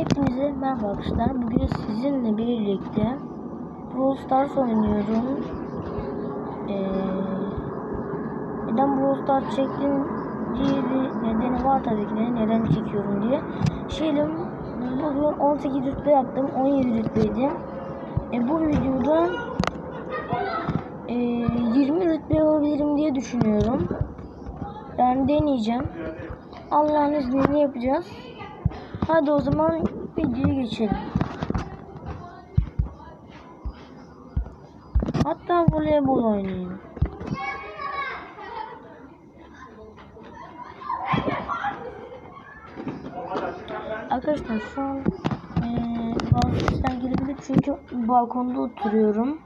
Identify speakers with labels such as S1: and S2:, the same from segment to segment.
S1: Hepinize merhaba arkadaşlar. Bugün sizinle birlikte Brawl Stars oynuyorum. Ee, neden Brawl Stars çektim diye bir nedeni var tabii ki de. Neden çekiyorum diye. Şeyim bugün 18 rütbe yaptım. 17 rütbeydim. E, bu videoda e, 20 rütbe yapabilirim diye düşünüyorum. Yani deneyeceğim. Allah'ın izniyle yapacağız. Hadi o zaman geçelim. Hatta voleybol oynayayım. Arkadaşlar şu an eee bazı sesler gelebilir çünkü balkonda oturuyorum.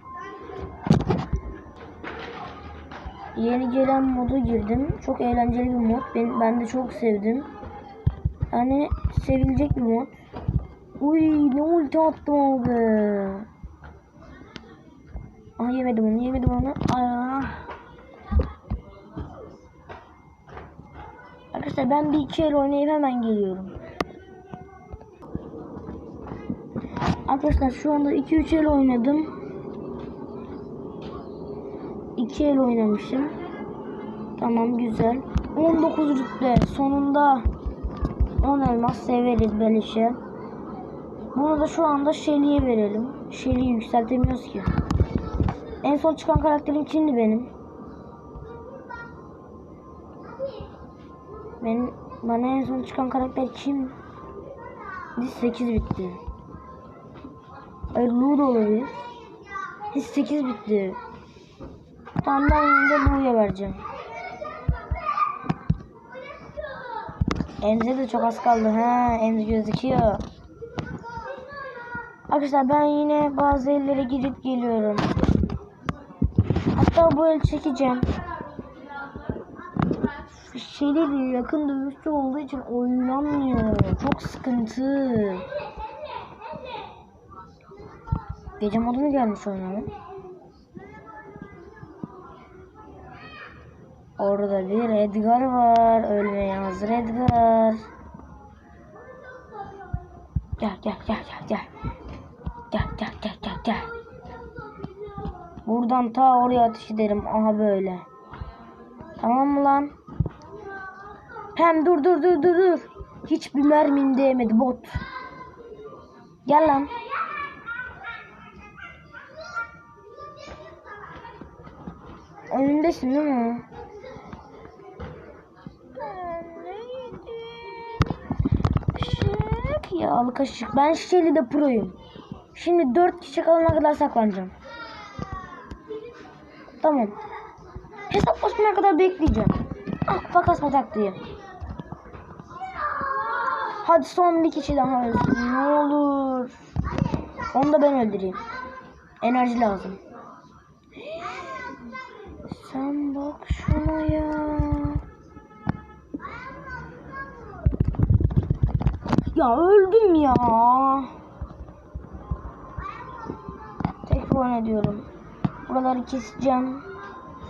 S1: Yeni gelen moda girdim. Çok eğlenceli bir mod. Ben, ben de çok sevdim. Yani sevilecek bir mod. Uy ne ulti attım abi. Ah yemedim onu yemedim onu. Ay. Arkadaşlar ben bir iki el oynayıp hemen geliyorum. Arkadaşlar şu anda 2-3 el oynadım. 2 el oynamışım. Tamam güzel. 19 rütbe sonunda 10 elmas severiz belişe. Bunu da şu anda Shelly'e verelim. Shelly'yi yükseltemiyoruz ki. En son çıkan karakterim kimdi benim? Ben bana en son çıkan karakter kim? 8 bitti. Ay Lu da olabilir. Hiç 8 bitti. Tamam ben de Lu'ya vereceğim. Emze de çok az kaldı. Ha, Emze gözüküyor. Arkadaşlar ben yine bazı ellere gidip geliyorum. Hatta bu el çekeceğim. Şeyleri yakın dövüşçü olduğu için oynanmıyor. Çok sıkıntı. Gece modu mu gelmiş oynanın? Orada bir Edgar var. Ölmeye hazır Edgar. Gel gel gel gel. Gel Buradan ta oraya ateş ederim. Aha böyle. Tamam mı lan? Hem dur dur dur dur dur. Hiçbir mermin değmedi bot. Gel lan. Önündesin değil mi? Şık ya kaşık. Ben Şişeli de proyum. Şimdi dört kişi kalana kadar saklanacağım. Tamam. Hesaplaşmaya kadar bekleyeceğim. Ah fakas batak diye. Hadi son bir kişi daha ölsün. Ne olur. Onu da ben öldüreyim. Enerji lazım. Sen bak şuna ya. Ya öldüm ya. Tekrar ediyorum. Buraları keseceğim.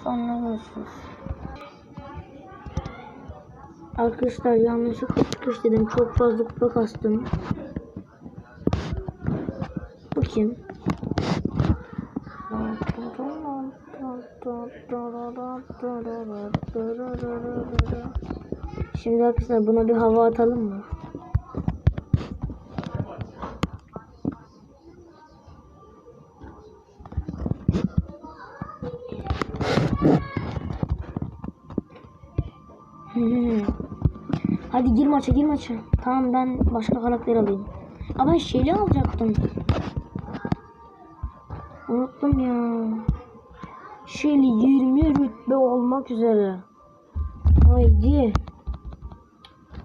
S1: Sonra görüşürüz. Arkadaşlar yanlışlıkla çıkış dedim. Çok fazla kupa kastım. Bu kim? Şimdi arkadaşlar buna bir hava atalım mı? Hadi gir maça gir maça. Tamam ben başka karakter alayım. Ama ben şeyli alacaktım. Unuttum ya. Şeyli 20 rütbe olmak üzere. Haydi.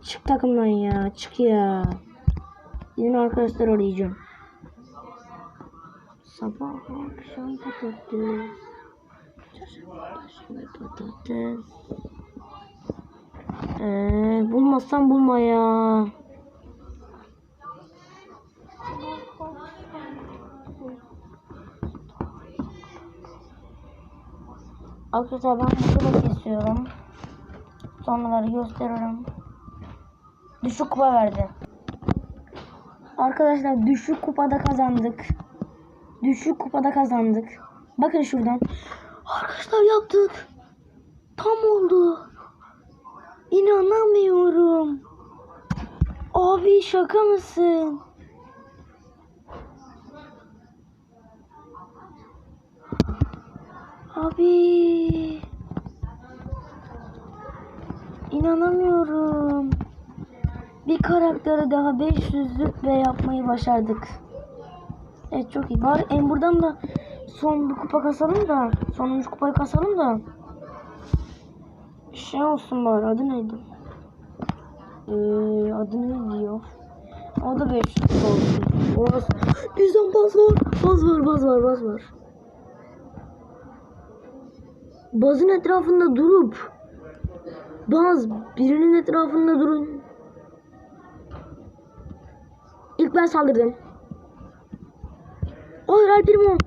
S1: Çık takımdan ya. Çık ya. Yeni arkadaşlar arayacağım. Sabah akşam patates. Patates. Ee, bulmazsan bulma ya. Arkadaşlar ben da kesiyorum. Sonraları gösteririm. Düşük kupa verdi. Arkadaşlar düşük kupada kazandık. Düşük kupada kazandık. Bakın şuradan. Arkadaşlar yaptık. Tam oldu. İnanamıyorum. Abi şaka mısın? Abi. İnanamıyorum. Bir karakteri daha 500'lük ve yapmayı başardık. Evet çok iyi. Bari en buradan da son bir kupa kasalım da. Sonuncu kupayı kasalım da. Şey olsun bari adı neydi? Ee, adı ne diyor? O da 500 olsun. Orası. Bizden baz var. Baz var baz var baz var. Bazın etrafında durup Baz birinin etrafında durun. İlk ben saldırdım. Hayır Alp Primo.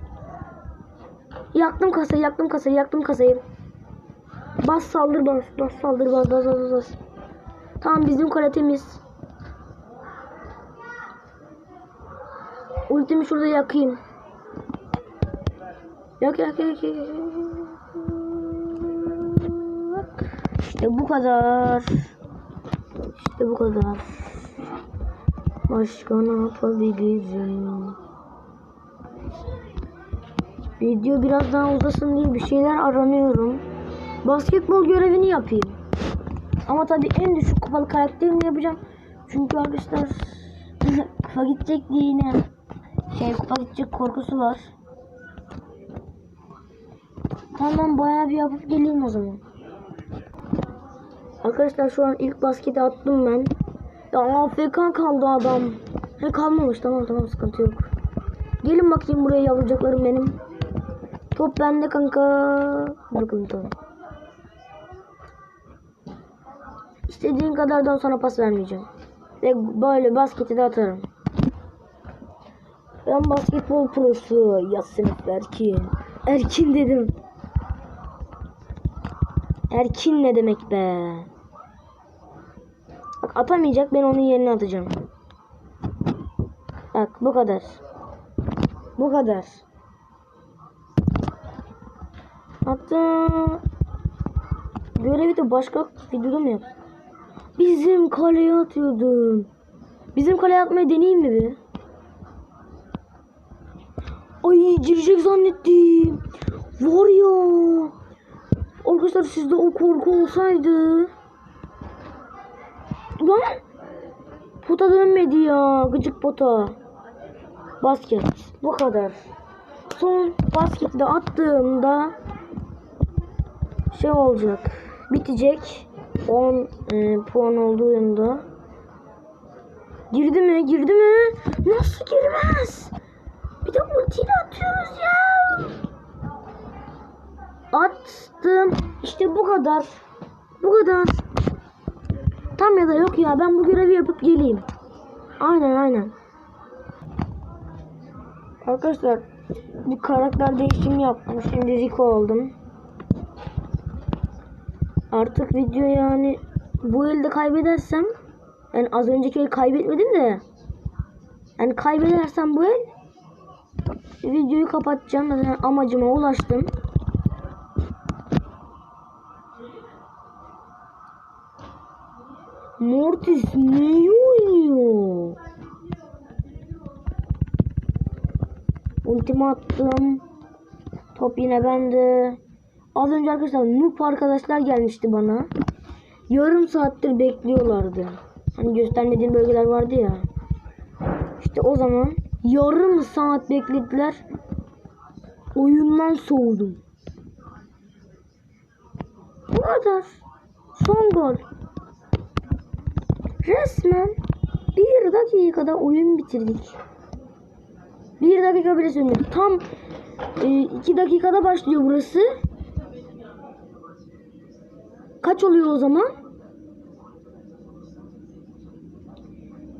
S1: Yaktım kasayı, yaktım kasayı, yaktım kasayı. Bas saldır bas, bas saldır bas, bas, bas, bas. Tamam bizim kale temiz. Ultimi şurada yakayım. Yak yak yak yak. İşte bu kadar. İşte bu kadar. Başka ne yapabilirim? Video biraz daha uzasın diye bir şeyler aranıyorum. Basketbol görevini yapayım. Ama tabii en düşük kupalı karakterimle yapacağım. Çünkü arkadaşlar kupa gidecek diye yine şey kupa gidecek korkusu var. Tamam bayağı bir yapıp geleyim o zaman. Arkadaşlar şu an ilk basketi attım ben. Ya AFK kaldı adam. He kalmamış tamam tamam sıkıntı yok. Gelin bakayım buraya yavrucaklarım benim. Top bende kanka. Bakın top. İstediğin kadardan sonra pas vermeyeceğim. Ve böyle basketi de atarım. Ben basketbol prosu. Ya sınıf Erkin. Erkin dedim. Erkin ne demek be? Bak atamayacak ben onun yerine atacağım. Bak bu kadar. Bu kadar. Hatta görevi de başka videoda mı yap? Bizim kaleye atıyordum. Bizim kaleye atmayı deneyeyim mi bir? Ay girecek zannettim. Var ya. Arkadaşlar sizde o korku olsaydı. Lan. Pota dönmedi ya. Gıcık pota. Basket. Bu kadar. Son basketi de attığımda şey olacak. Bitecek. 10 e, puan olduğunda. Girdi mi? Girdi mi? Nasıl girmez? Bir de ultiyle atıyoruz ya. Attım. İşte bu kadar. Bu kadar. Tam ya da yok ya. Ben bu görevi yapıp geleyim. Aynen aynen. Arkadaşlar bir karakter değişimi yaptım. Şimdi Rico oldum. Artık video yani bu elde kaybedersem yani az önceki el kaybetmedim de yani kaybedersem bu el videoyu kapatacağım. Zaten amacıma ulaştım. Mortis ne oynuyor? Ultimi attım. Top yine bende. Az önce arkadaşlar noob arkadaşlar gelmişti bana. Yarım saattir bekliyorlardı. Hani göstermediğim bölgeler vardı ya. İşte o zaman yarım saat beklediler. Oyundan soğudum. Bu kadar. Son gol. Resmen bir dakikada oyun bitirdik. Bir dakika bile sürmedi. Tam e, iki dakikada başlıyor burası. Kaç oluyor o zaman?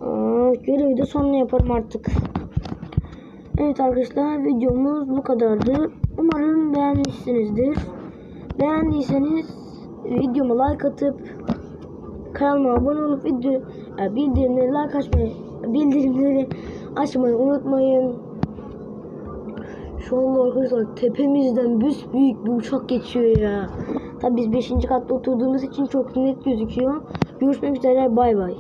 S1: Aa, görevi de sonuna yaparım artık. Evet arkadaşlar videomuz bu kadardı. Umarım beğenmişsinizdir. Beğendiyseniz videoma like atıp kanalıma abone olup video e, bildirimleri like açmayı, bildirimleri açmayı unutmayın. Şu anda arkadaşlar tepemizden büyük bir uçak geçiyor ya. Tabi biz 5. katta oturduğumuz için çok net gözüküyor. Görüşmek üzere bay bay.